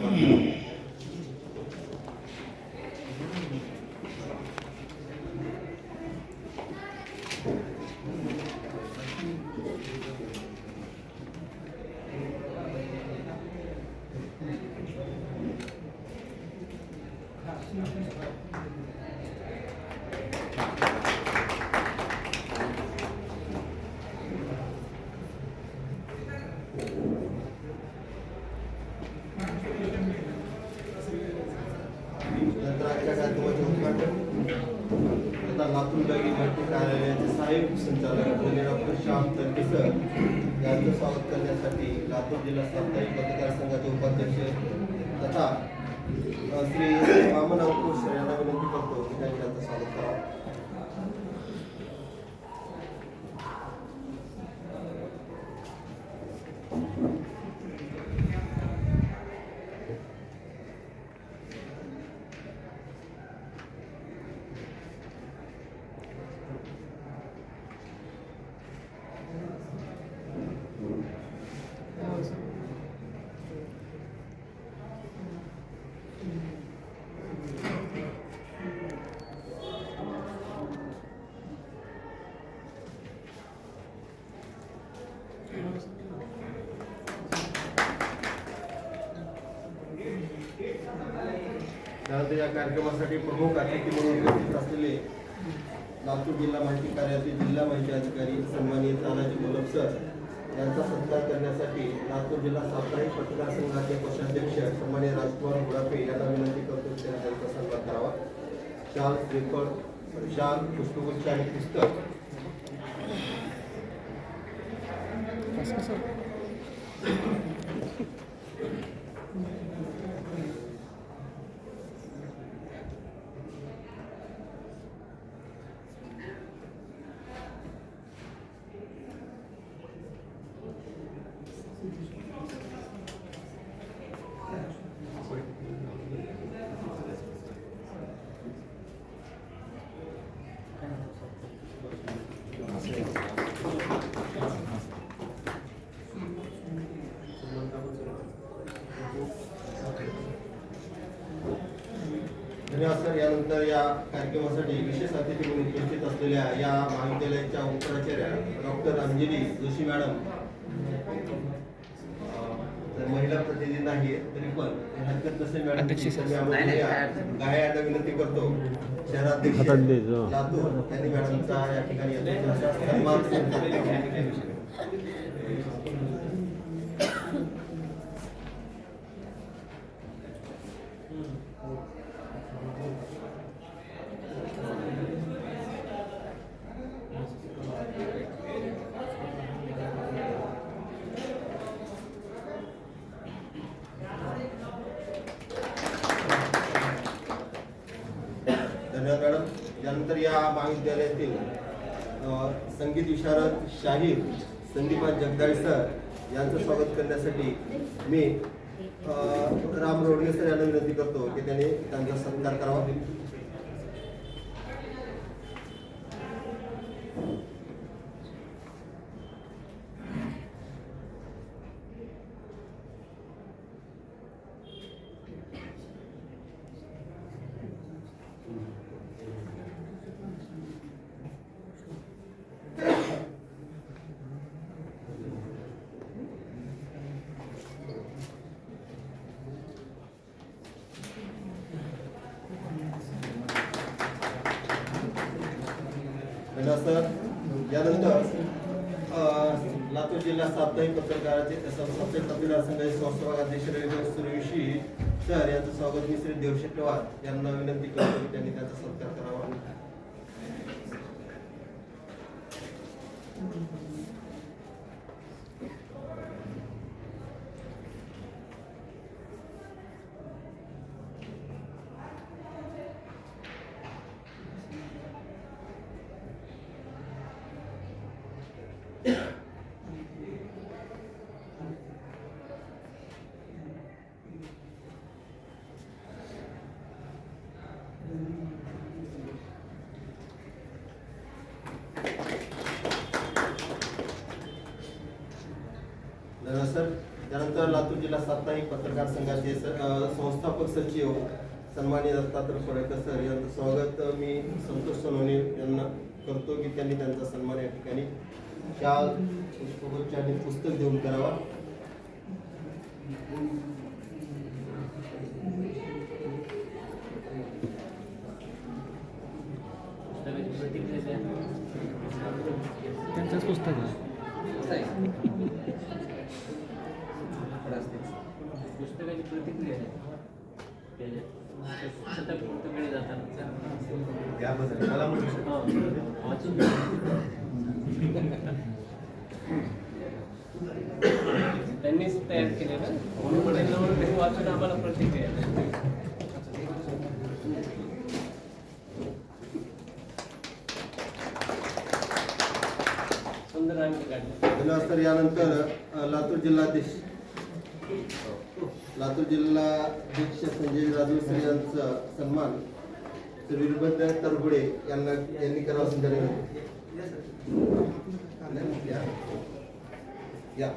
嗯。लातूर विभागीय माहिती कार्यालयाचे सहाय्यक संचालक असलेले डॉक्टर श्याम तर्केसर यांचं स्वागत करण्यासाठी लातूर जिल्हा साप्ताहिक पत्रकार संघाचे उपाध्यक्ष तथा श्री वामन अंकुश यांना विनंती करतो की त्यांनी त्यांचं स्वागत करावं त्यानंतर या कार्यक्रमासाठी प्रमुख अतिथी म्हणून उपस्थित असलेले लातूर जिल्हा माहिती कार्यालय जिल्हा माहिती अधिकारी सन्मानित तानाजी गोलब सर यांचा सत्कार करण्यासाठी लातूर जिल्हा साप्ताहिक पत्रकार संघाचे कोषाध्यक्ष सन्मान्य राजकुमार गुडापे यांना विनंती करतो की त्यांचा सन्मान करावा. शाल श्रीफळ शाल पुष्पगुच्छ आणि पुस्तक. धन्यवाद सर यानंतर या कार्यक्रमासाठी विशेष अतिथी म्हणून उपस्थित असलेल्या या महाविद्यालयाच्या उपप्राचार्या डॉक्टर अंजली जोशी मॅडम महिला प्रतिनिधी नाही तरी पण हरकत नसेल मॅडम अध्यक्ष सर. तुम्ही आम्हाला नाही, नाही, या काय अडचण नाही. गाया यांना विनंती करतो शहराध्यक्ष. लातूर त्यांनी मॅडमचा या ठिकाणी अतिथींचा सन्मान करावा. धन्यवाद मॅडम यानंतर या महाविद्यालयातील संगीत विशारद शाहीर संदीपा जगदाळे सर यांचं स्वागत करण्यासाठी मी राम रोडगे सर यांना विनंती करतो की त्यांनी त्यांचा सत्कार करावा धन्यवाद सर यानंतर लातूर जिल्हा साप्ताहिक पत्रकाराचे साप्ताहिक पत्रकार संघाचे संस्थापक रवींद्र सूर्यवंशी सर यांचं स्वागत मी श्री देवशेट पवार यांना विनंती करतो की त्यांनी त्याचा सत्कार करावा. सर त्यानंतर लातूर जिल्हा साप्ताहिक पत्रकार संघाचे सर संस्थापक सचिव सन्माननीय दत्तात्रय पडळकर सर यांचं स्वागत. मी संतोष सोनवणे यांना करतो की त्यांनी त्यांचा सन्मान या ठिकाणी शाल पुष्पगुच्छ आणि पुस्तक देऊन करावा. हो, वाचून घ्या. त्यांनीच तयार केले ना म्हणून त्यांनी वाचून आम्हाला प्रतिक्रिया. सुंदर अंक काढले. यानंतर लातूर जिल्हाध्यक्ष लातूर जिल्हाध्यक्ष संजय राजूसर यांचा सन्मान श्री वीरभद्र तरबुडे यांना यांनी करावा सुंदर या.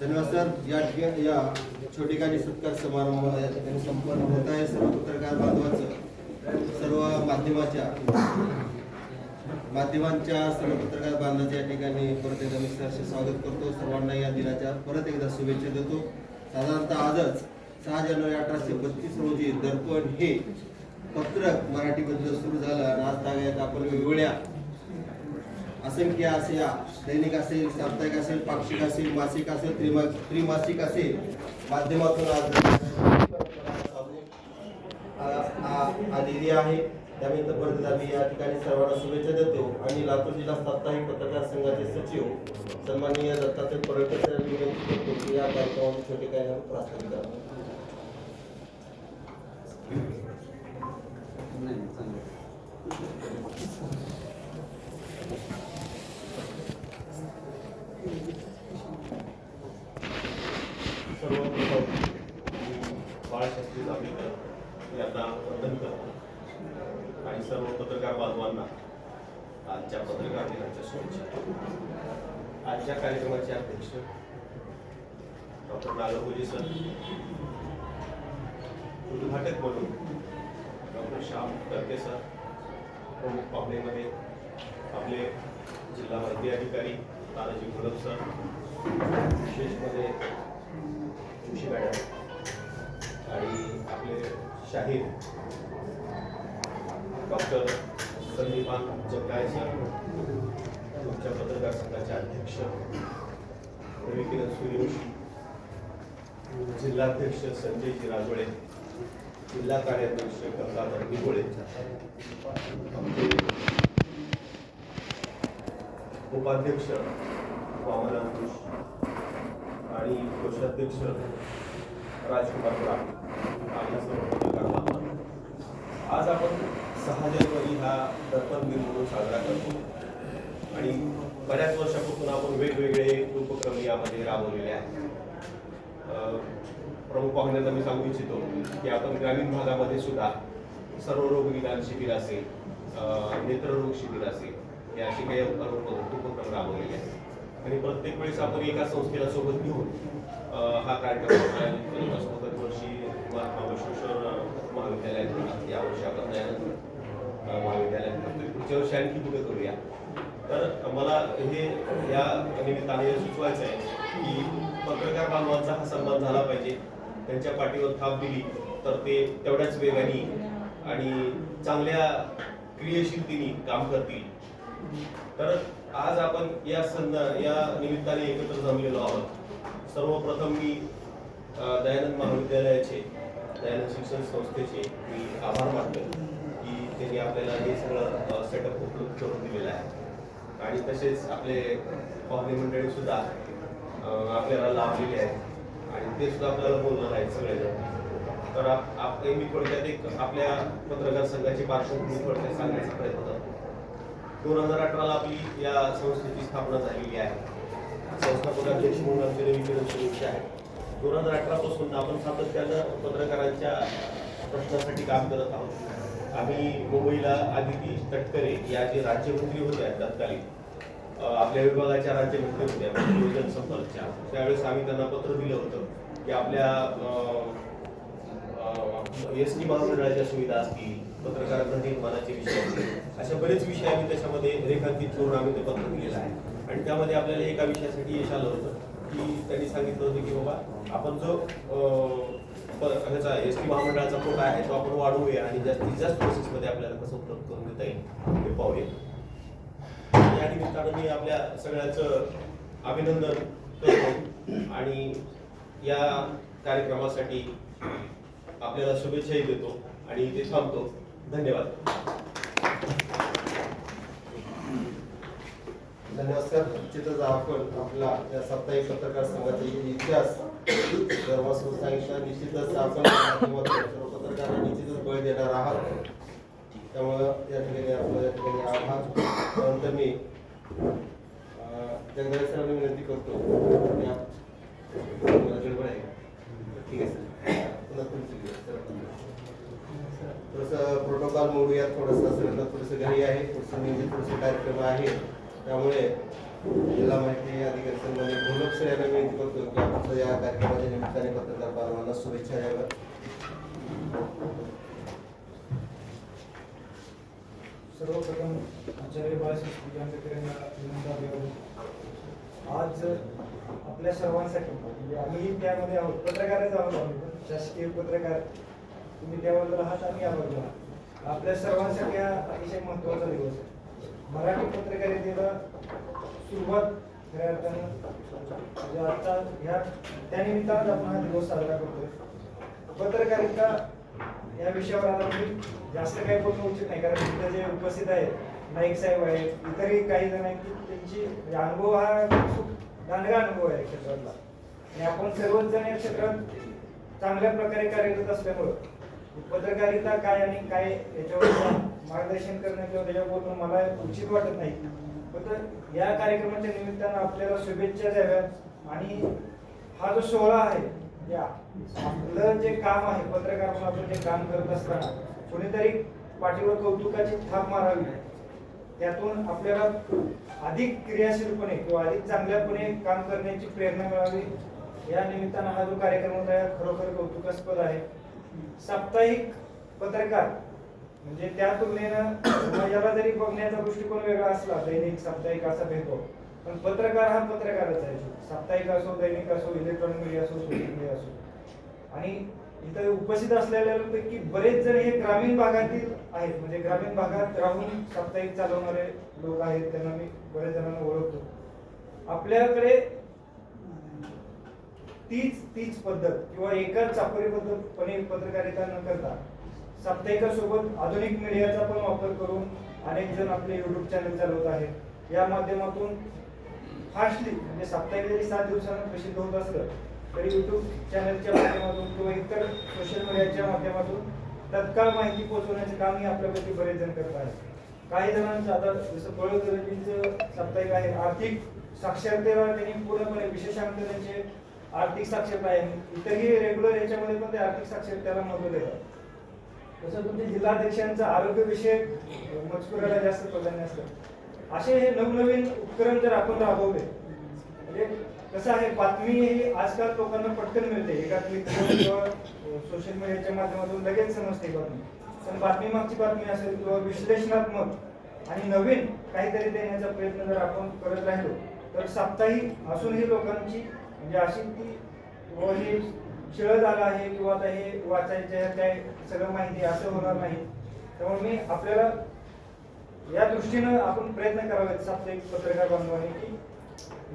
धन्यवाद सर. या ठिकाणी या छोटेखानी सत्कार समारंभ या ठिकाणी संपन्न होत आहे. सर्व पत्रकार बांधवाचं सर्व माध्यमाच्या माध्यमांच्या सर्व पत्रकार बांधवांचं या ठिकाणी परत एकदा मी सहर्ष स्वागत करतो. सर्वांना या दिनाच्या परत एकदा शुभेच्छा देतो. साधारणतः आजच सहा जानेवारी अठराशे बत्तीस रोजी दर्पण हे पत्रक मराठीबद्दल सुरू झालं आणि आज तागायत आपण वेगवेगळ्या असंख्य असे या दैनिक असेल साप्ताहिक असेल पाक्षिक असेल मासिक असेल त्रिमा त्रिमासिक असेल माध्यमातून आज आ- आलेली आहे. त्यामुळे परत आम्ही या ठिकाणी सर्वांना शुभेच्छा देतो आणि लातूर जिल्हा साप्ताहिक पत्रकार संघाचे सचिव सन्माननीय दत्तात्रय पर्यटक विनंती करतो की या कार्यक्रमाचे छोटे कार्यक्रम प्रास्ताविक करा सर्वप्रथम मी बाळशास्त्री जांभेकर यांना वंदन करतो आणि सर्व पत्रकार बांधवांना आजच्या पत्रकार दिनाच्या आजच्या कार्यक्रमाचे अध्यक्ष डॉक्टर नागभोजी सर उद्घाटक म्हणून डॉक्टर श्याम तर्के सर प्रमुख पाहुणेमध्ये आपले जिल्हा वैद्य अधिकारी तानाजी गुलाब सर विशेषमध्ये जोशी मॅडम आणि आपले शाहीर डॉक्टर संदीपान जगदाळे सर तुमच्या पत्रकार संघाचे अध्यक्ष रविकिरण सूर्यवंशी जिल्हाध्यक्ष संजयजी राजोळे जिल्हा कार्याध्यक्ष गंगाधर निगोळे आमचे उपाध्यक्ष वामन अंकुश आणि कोषाध्यक्ष राजकुमार राम आज आपण सहा जानेवारी हा दर्पण दिन म्हणून साजरा करतो. आणि बऱ्याच वर्षापासून आपण वेगवेगळे उपक्रम यामध्ये राबवलेले आहेत. प्रमुख पाहुण्यांना मी सांगू इच्छितो की आपण ग्रामीण भागामध्ये सुद्धा सर्व रोग निदान शिबिर असेल नेत्ररोग शिबिर असेल हे असे काही उप- उपक्रम राबवलेले आहेत. आणि प्रत्येक वेळेस आपण एका संस्थेला सोबत घेऊन हा कार्यक्रम आयोजित करत असतो. दरवर्षी महात्मा विश्वेश्वर महाविद्यालयात यावर्षी आपण तयार अं, महाविद्यालयात. पुढच्या वर्षी आणखी कुठे करूया? तर मला हे या निमित्ताने सुचवायचं आहे की पत्रकार बांधवांचा हा सन्मान झाला पाहिजे. त्यांच्या पाठीवर थाप दिली तर ते तेवढ्याच वेगाने आणि चांगल्या क्रियाशीलतेने काम करतील. तर आज आपण या सं या निमित्ताने एकत्र जमलेलो आहोत. सर्वप्रथम मी दयानंद महाविद्यालयाचे दयानंद शिक्षण संस्थेचे मी आभार मानतो. त्यांनी आपल्याला हे सगळं सेटअप उपलब्ध करून दिलेलं आहे. आणि तसेच आपले पाहुणे मंडळी सुद्धा आपल्याला लाभलेले आहेत. आणि ते सुद्धा आपल्याला बोलणार आहेत सगळेजण. तर आप- मी थोडक्यात एक आपल्या पत्रकार संघाची पार्श्वभूमी थोडक्यात सांगण्याचा प्रयत्न करतो. दोन हजार अठराला आपली या संस्थेची स्थापना झालेली आहे. संस्थापक अध्यक्ष म्हणून आमचे रवी किरण सुरेश आहेत. दोन हजार अठरापासून आपण सातत्यानं पत्रकारांच्या प्रश्नासाठी काम करत आहोत. आम्ही मुंबईला आदिती तटकरे या जे राज्यमंत्री होत्या तत्कालीन आपल्या विभागाच्या राज्यमंत्री होत्या म्हणजे संपर्कच्या. त्यावेळेस आम्ही त्यांना पत्र दिलं होतं की आपल्या एस टी महामंडळाच्या सुविधा असतील पत्रकार निर्माणाचे विषय असतील अशा बरेच विषय आम्ही त्याच्यामध्ये रेखांकित करून आम्ही ते पत्र दिलेलं आहे. आणि त्यामध्ये आपल्याला एका विषयासाठी यश आलं होतं की त्यांनी सांगितलं होतं की बाबा आपण जो ह्याचा एस टी महामंडळाचा कोटा आहे तो आपण वाढवूया आणि जास्तीत जास्त प्रोसेसमध्ये आपल्याला कसं उपलब्ध करून देता येईल हे पाहूया. या निमित्तानं मी आपल्या सगळ्याचं अभिनंदन करतो आणि या कार्यक्रमासाठी आपल्याला शुभेच्छाही देतो आणि इथे थांबतो. धन्यवाद. धन्यवाद निश्चितच आपण आपला या साप्ताहिक पत्रकार संघाचा इतिहास सर्व सांगितलं निश्चितच आपण या सर्व पत्रकारांना निश्चितच बळ देणार आहात. त्यामुळं या ठिकाणी आपलं या ठिकाणी आभार. त्यानंतर मी अं, जगदाळे सरांना विनंती करतो. गडबड आहे ठीक आहे सर. पुन्हा तुमची वेळ, थोडंसं प्रोटोकॉल मोडूया थोडंसं सगळं थोडंसं घाई आहे पुढचं नियोजित थोडंसं कार्यक्रम आहे. त्यामुळे जिल्हा माहिती अधिकारी संघाने भोलक सर यांना विनंती करतो की आपण या कार्यक्रमाच्या निमित्ताने पत्रकार बांधवांना शुभेच्छा द्याव्या सर्वप्रथम आचार्य बाळासाहेब आंबेडकर यांना विनंती आज आपल्या सर्वांसाठी म्हणजे आम्ही त्यामध्ये आहोत. पत्रकारच आहोत आम्ही शासकीय पत्रकार तुम्ही त्याबद्दल आहात आम्ही याबद्दल आहात. आपल्या सर्वांसाठी हा अतिशय महत्त्वाचा दिवस आहे. मराठी पत्रकारितेला सुरुवात खऱ्या अर्थानं म्हणजे आता ह्या त्यानिमित्तानं आपण हा दिवस साजरा करतोय. पत्रकारिता या विषयावर आता मी जास्त काही बोलणं उचित नाही कारण तिथे जे उपस्थित आहेत नाईक साहेब आहेत इतरही काही जण आहेत की त्यांची म्हणजे अनुभव हा खूप दांडगा अनुभव आहे क्षेत्रातला. आणि आपण सर्वच जण या क्षेत्रात चांगल्या प्रकारे कार्यरत असल्यामुळं पत्रकारिता काय आणि काय याच्यावर मार्गदर्शन करणं किंवा त्याच्यावर बोलणं मला उचित वाटत नाही. फक्त या कार्यक्रमाच्या निमित्तानं आपल्याला शुभेच्छा द्याव्यात. आणि हा जो सोहळा आहे या आपलं जे काम आहे पत्रकार म्हणून आपण जे काम करत असताना कोणीतरी पाठीवर कौतुकाची थाप मारावी. त्यातून आपल्याला अधिक क्रियाशीलपणे किंवा अधिक चांगल्यापणे काम करण्याची प्रेरणा मिळावी. या निमित्तानं हा जो कार्यक्रम होता खरोखर कौतुकास्पद आहे. साप्ताहिक पत्रकार म्हणजे त्या तुलनेनं समाजाला जरी बघण्याचा दृष्टिकोन वेगळा असला दैनिक साप्ताहिक असा भेटतो पण पत्रकार हा पत्रकारच आहे. साप्ताहिक असो दैनिक असो इलेक्ट्रॉनिक मीडिया असो सोशल मीडिया असो. आणि इथं उपस्थित असलेल्यापैकी बरेच जण हे ग्रामीण भागातील आहेत. म्हणजे ग्रामीण भागात राहून साप्ताहिक चालवणारे लोक आहेत त्यांना मी बरेच जणांना ओळखतो. आपल्याकडे तीच तीच पद्धत किंवा एकाच चाकोरी पद्धतपणे पत्रकारिता न करता साप्ताहिकासोबत आधुनिक मीडियाचा पण वापर करून अनेक जण आपले युट्यूब चॅनल चालवत आहेत. या माध्यमातून फास्टली म्हणजे साप्ताहिक जरी सात दिवसांना प्रसिद्ध होत असलं तरी युट्यूब चॅनलच्या माध्यमातून किंवा इतर सोशल मीडियाच्या माध्यमातून तत्काळ माहिती पोहोचवण्याचे कामही आपल्यापैकी बरेच जण करत आहेत. काही जणांचं आता जसं पळकरजींचं साप्ताहिक आहे आर्थिक साक्षरतेला त्यांनी पूर्णपणे विशेषांक त्यांचे आर्थिक साक्षरता आहे. इतरही रेग्युलर याच्यामध्ये पण ते आर्थिक साक्षरतेला महत्त्व देतात. तसं तुमचे जिल्हाध्यक्षांचं आरोग्यविषयक मजकुराला जास्त प्राधान्य असतं. असे हे नवनवीन उपक्रम जर आपण राबवले म्हणजे कसं आहे बातमी ही आजकाल लोकांना पटकन मिळते. एका क्लिकवर किंवा सोशल मीडियाच्या माध्यमातून लगेच समजते बातमी. पण बातमी मागची बातमी असेल किंवा विश्लेषणात्मक आणि नवीन काहीतरी देण्याचा प्रयत्न जर आपण करत राहिलो तर साप्ताहिक असूनही लोकांची म्हणजे अशी ती बुवा झाला आहे किंवा आता हे वाचायचं आहे, काय सगळं माहिती आहे, असं होणार नाही. त्यामुळे मी आपल्याला या दृष्टीनं आपण प्रयत्न करावेत साप्ताहिक पत्रकार बांधवाने की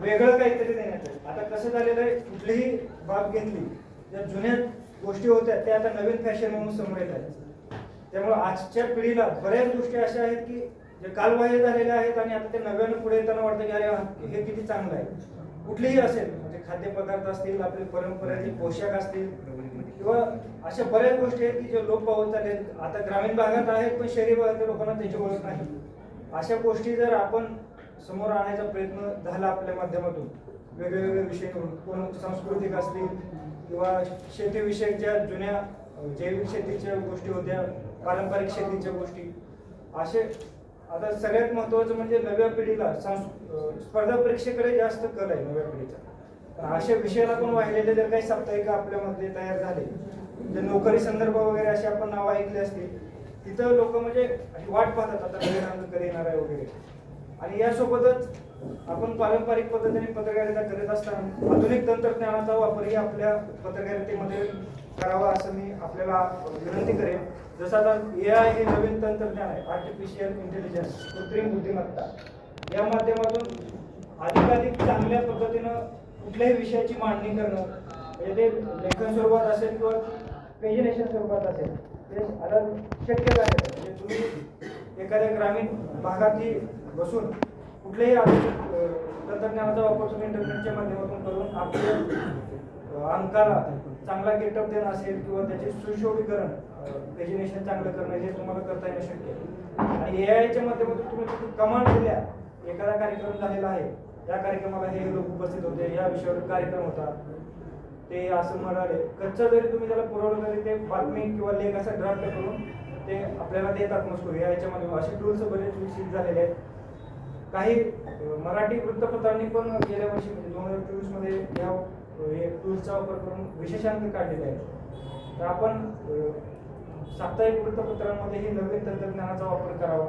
वेगळं काहीतरी देण्यात आता कसं झालेलं आहे कुठलीही बाब घेतली ज्या जुन्या गोष्टी होत्या त्या आता नवीन फॅशन म्हणून समोर येत आहेत. त्यामुळे आजच्या पिढीला बऱ्याच गोष्टी अशा आहेत की जे कालबाह्य झालेल्या आहेत आणि आता ते नव्यानं पुढे येताना वाटतं की अरे हे किती चांगलं आहे. कुठलेही असेल म्हणजे खाद्यपदार्थ असतील आपले परंपरेचे पोशाख असतील किंवा अशा बऱ्याच गोष्टी आहेत की जे लोप पावत चालले आहेत. आता ग्रामीण भागात आहेत पण शहरी भागातील लोकांना त्याची ओळख नाही अशा गोष्टी जर आपण समोर आणायचा प्रयत्न झाला आपल्या माध्यमातून वेगवेगळे विषय करून कोण सांस्कृतिक असतील किंवा शेतीविषयक ज्या जुन्या जैविक शेतीच्या गोष्टी होत्या पारंपरिक शेतीच्या गोष्टी असे आता सगळ्यात महत्त्वाचं म्हणजे नव्या पिढीला स्पर्धा परीक्षेकडे जास्त कल आहे नव्या पिढीचा. अशा विषयाला पण वाहिलेले जर काही साप्ताहिक आपल्यामध्ये तयार झाले म्हणजे नोकरी संदर्भ वगैरे असे आपण नावं ऐकले असतील तिथं लोक म्हणजे वाट पाहतात आता नवीन येणार आहे वगैरे. आणि यासोबतच आपण पारंपरिक पद्धतीने पत्रकारिता करत असताना आधुनिक तंत्रज्ञानाचा वापरही आपल्या पत्रकारितेमध्ये करावा असं मी आपल्याला विनंती करेन जसं आता ए आय हे नवीन तंत्रज्ञान आहे आर्टिफिशियल इंटेलिजन्स कृत्रिम बुद्धिमत्ता या माध्यमातून अधिकाधिक चांगल्या पद्धतीनं कुठल्याही विषयाची मांडणी करणं म्हणजे ते लेखन स्वरूपात असेल किंवा पेजिनेशन स्वरूपात असेल ते आता शक्य झाले आहे. म्हणजे तुम्ही एखाद्या ग्रामीण भागातही बसून कुठल्याही आधुनिक तंत्रज्ञानाचा वापर तुम्ही इंटरनेटच्या माध्यमातून करून आपल्या अंकाला चांगला गेटअप देणं असेल किंवा त्याचे सुशोभीकरण पेजिनेशन चांगलं करणं हे तुम्हाला करता येणं शक्य आणि ए आयच्या माध्यमातून तुम्ही कमांड दिल्या एखादा कार्यक्रम झालेला आहे या कार्यक्रमाला हे लोक उपस्थित होते या विषयावर कार्यक्रम होता ते असं म्हणाले कच्चा जरी तुम्ही त्याला पुरवलं तरी ते बातमी किंवा लेख असा ड्राफ्ट करून ते आपल्याला देतात मजकूर या याच्यामध्ये असे टूल्स बरेच विकसित झालेले आहेत. काही मराठी वृत्तपत्रांनी पण गेल्या वर्षी म्हणजे दोन हजार चोवीसमध्ये या हे टूल्सचा वापर करून विशेषांक काढलेले आहेत तर आपण साप्ताहिक वृत्तपत्रांमध्ये हे नवीन तंत्रज्ञानाचा वापर करावा.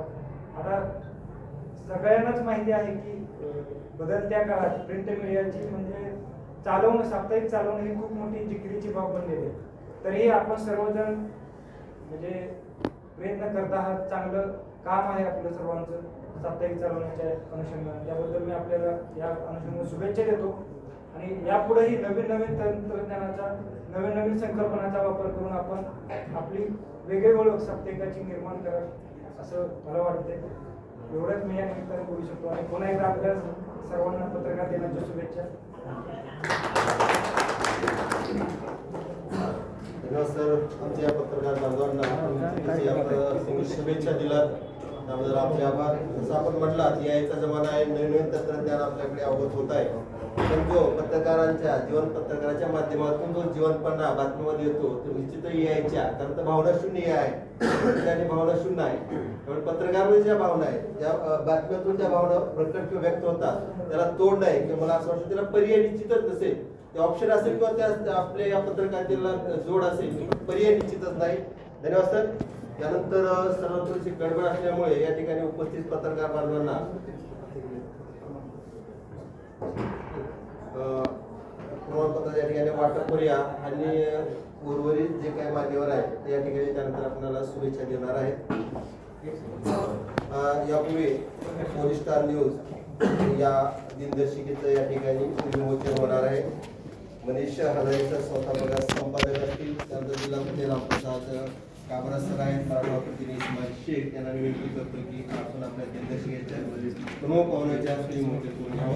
आता सगळ्यांनाच माहिती आहे की बदलत्या काळात प्रिंट मीडियाची म्हणजे चालवणं साप्ताहिक चालवणं ही खूप मोठी जिकिरीची बाब बनलेली आहे. तरीही आपण सर्वजण म्हणजे प्रयत्न करत आहात चांगलं काम आहे आपलं सर्वांचं साप्ताहिक चालवण्याच्या अनुषंगाने. त्याबद्दल मी आपल्याला या अनुषंगाने शुभेच्छा देतो. आणि यापुढेही नवीन नवीन तंत्रज्ञानाचा नवीन नवीन संकल्पनाचा वापर करून आपण आपली वेगळी ओळख साप्ताहिकाची निर्माण करा असं मला वाटते एवढंच मी या निमित्ताने बोलू शकतो. आणि पुन्हा एकदा आपल्या सर्वांना पत्रकार दिनाच्या शुभेच्छा. धन्यवाद सर आमच्या या पत्रकार बांधवांना शुभेच्छा दिला त्याबद्दल आपले आभार जसं आपण म्हटलात यायचा जमाना आहे नवीन नवीन तंत्रज्ञान आपल्याकडे अवगत होत आहे. पण जो पत्रकारांच्या जीवन पत्रकाराच्या माध्यमातून जो जीवनपणा बातमीमध्ये येतो तो निश्चित यायच्या. कारण तर भावना शून्य आहे. आणि भावना शून्य आहे. पण पत्रकारामध्ये ज्या भावना आहेत ज्या बातम्यातून ज्या भावना प्रकट किंवा व्यक्त होतात त्याला तोंड आहे. किंवा मला असं वाटतं त्याला पर्याय निश्चितच नसेल. ते ऑप्शन असेल किंवा त्या आपल्या या पत्रकारितेला जोड असेल पर्याय निश्चितच नाही. धन्यवाद सर. त्यानंतर सर्व थोडीशी गडबड असल्यामुळे या ठिकाणी उपस्थित पत्रकार बांधवांना प्रमाणपत्र या ठिकाणी वाटप करूया. आणि उर्वरित जे काही मान्यवर आहेत ते या ठिकाणी त्यानंतर आपल्याला शुभेच्छा देणार आहेत. यापूर्वी पोलीस स्टार न्यूज या दिनदर्शिकेचं या ठिकाणी विमोचन होणार आहे. मनीष हजारेचा स्वतः संपादक असतील. त्यानंतर जिल्हा रामप्रसाद काबरा सर आहेत मराठा दिनेश शेख यांना विनंती करतो की आपण आपल्या अध्यक्ष घ्यायच्या म्हणजे प्रमुख पाहुण्याच्या असलेली मोठे पूर्ण